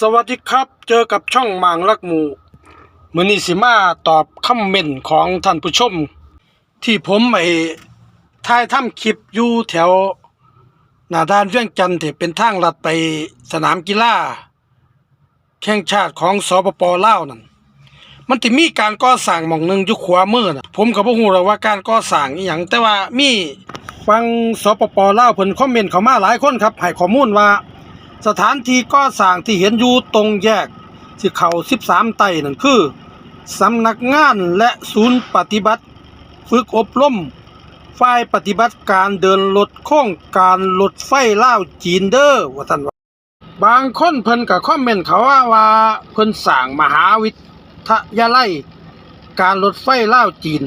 สวัสดีครับเจอกับช่องมางรักหมูมือนี้สิมาตอบคอมเมนต์ของท่านผู้ชม ที่ผมไอ้ถ่ายทำคลิปอยู่แถวหน้าด้านเวียงจันทร์ที่เป็นทางลัดไปสนามกีฬาแข่งชาติของสปปลาวนั่นมันจะมีการก่อสร้างหม่องหนึ่งอยู่ขวามือนะผมก็บ่ฮู้หรอกว่าการก่อสร้างอีหยังแต่ว่ามีฟังสปปลาวเพิ่นคอมเมนต์เขามาหลายคนครับให้ข้อมูลว่า สถานที่ก่อสร้างที่เห็นอยู่ตรงแยกสิเขา13 ไต่นั่นคือสำนักงานและศูนย์ปฏิบัติ ฝึกอบรมฝ่ายปฏิบัติการเดินรถโครงการรถไฟลาวจีนเด้อว่าท่านว่าบางคนเพิ่นก็คอมเมนต์เขาว่าว่าเพิ่นสร้างมหาวิทยาลัย การรถไฟลาวจีน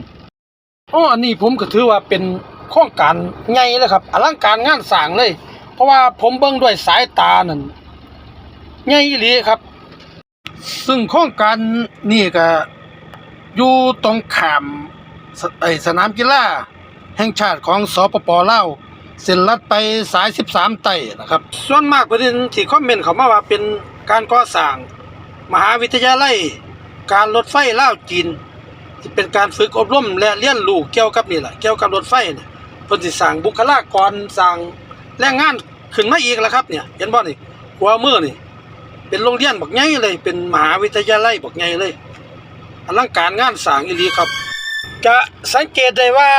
โอ้อันนี้ผมก็ถือว่าเป็นโครงการใหญ่เลยครับอลังการงานสร้างเลย เพราะว่าผมเบิ่งด้วยสายตานั่นใหญ่อีหลีครับ ซึ่งโครงการนี่ก็อยู่ตรงขามสไอสนามกีฬาแห่งชาติของสปปลาวเส้นลัดไปสาย 13 ไต่นะครับ ส่วนมากประเด็นที่คอมเมนต์เขามาว่าเป็นการก่อสร้าง มหาวิทยาลัย การรถไฟลาวจีนที่เป็นการฝึกอบรมและเรียนรู้เกี่ยวกับนี่แหละเกี่ยวกับรถไฟเนี่ยเพิ่นสิสร้างบุคลากรสร้าง แรงงานขึ้นมาอีกแล้วครับเนี่ยเห็นบ่นี่หัวมือนี่ เป็นโรงเรียนบักใหญ่เลย เป็นมหาวิทยาลัยบักใหญ่เลยอลังการงานสร้างอีหลีครับ จะสังเกตได้ว่า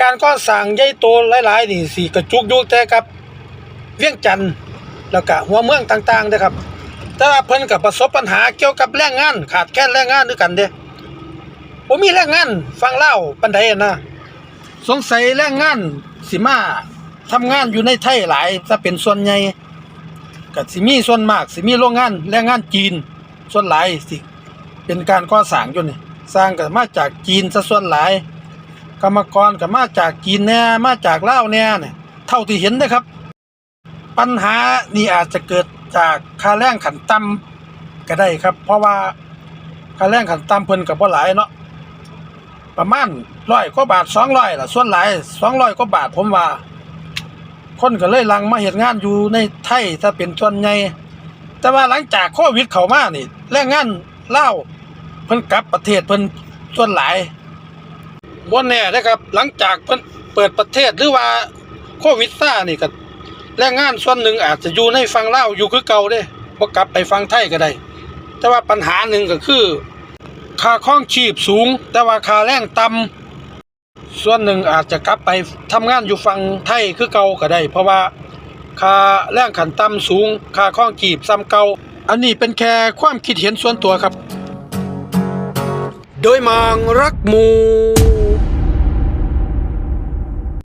การก่อสร้างใหญ่โตหลายๆนี่สิกระจุกอยู่แต่กับ เวียงจันทน์แล้วก็หัวเมืองต่างๆเด้ครับ แต่ว่าเพิ่นก็ประสบปัญหาเกี่ยวกับแรงงาน ขาดแคลนแรงงานด้วยกันเด้บ่มีแรงงานฟังเล่าปานใดอะนะสงสัยแรงงานสิมา ทำงานอยู่ในไทยหลายถ้าเป็นส่วนใหญ่ก็สิมีส่วนมากสิมีโรงงานแรงงานจีนส่วนหลายสิ เป็นการก่อสร้างอยู่นี่สร้างก็มาจากจีนซะส่วนหลาย กรรมกรก็มาจากจีนแน่มาจากลาวแน่เนี่ยเท่าที่เห็นนะครับ ปัญหานี่อาจจะเกิดจากค่าแรงขันต่ำก็ได้ครับ เพราะว่าค่าแรงขันต่ำเพิ่นก็บ่หลายเนาะประมาณร้อยกว่าบาท200ล่ะส่วนหลาย200กว่าบาทผมว่า คนก็เลยลังมาเฮ็ดงานอยู่ในไทยถ้าเป็นส่วนใหญ่แต่ว่าหลังจากโควิดเข้ามานี่แรงงานเล่าเพิ่นกลับประเทศเพิ่นส่วนหลายบ่แน่นะครับ หลังจากเพิ่นเปิดประเทศหรือว่าโควิดซ่านี่ก็แรงงานส่วนหนึ่งอาจจะอยู่ในฝั่งลาวอยู่คือเก่าเด้บ่กลับไปฝั่งไทยก็ได้ แต่ว่าปัญหาหนึ่งก็คือค่าครองชีพสูง แต่ว่าค่าแรงต่ำ ส่วนหนึ่งอาจจะกลับไปทำงานอยู่ฝั่งไทยคือเก่าก็ได้ เพราะว่าค่าแรงขันต่ำสูงค่าข้องกีบซ้ำเก่าอันนี้เป็นแค่ความคิดเห็นส่วนตัวครับ โดยมางรักหมู